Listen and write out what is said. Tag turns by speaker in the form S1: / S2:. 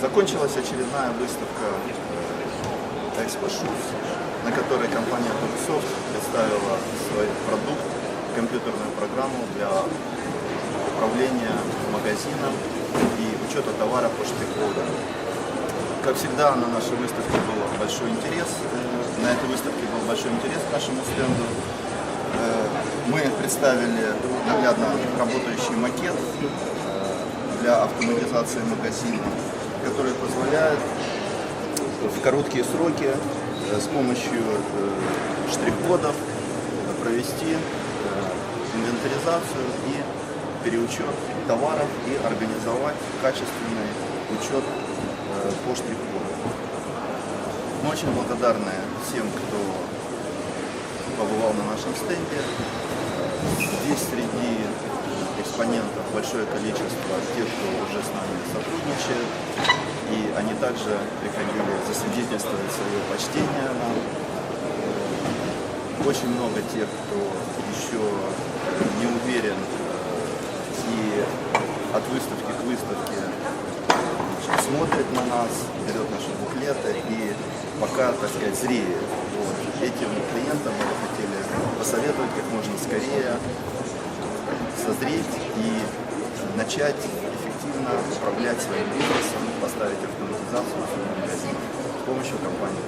S1: Закончилась очередная выставка э, Expo Shoes, на которой компания Turksoft представила свой продукт, компьютерную программу для управления магазином и учета товара по штрих-коду. Как всегда, на нашей выставке был большой интерес. э, На этой выставке был большой интерес к нашему стенду. Э, Мы представили наглядно работающий макет для автоматизации магазина, который позволяет в короткие сроки э, с помощью э, штрих-кодов э, провести инвентаризацию и переучет товаров и организовать качественный учет по штрих-коду. Мы очень благодарны всем, кто побывал на нашем стенде. Здесь среди экспонентов большое количество тех, кто уже с нами сотрудничает. Они также приходили засвидетельствовать свое почтение нам. Очень много тех, кто еще не уверен и от выставки к выставке смотрит на нас, берет наши буклеты и пока, так сказать, зреет. Вот. Этим клиентам мы хотели посоветовать как можно скорее созреть и начать управлять своим бизнесом, поставить автоматизацию с помощью компании.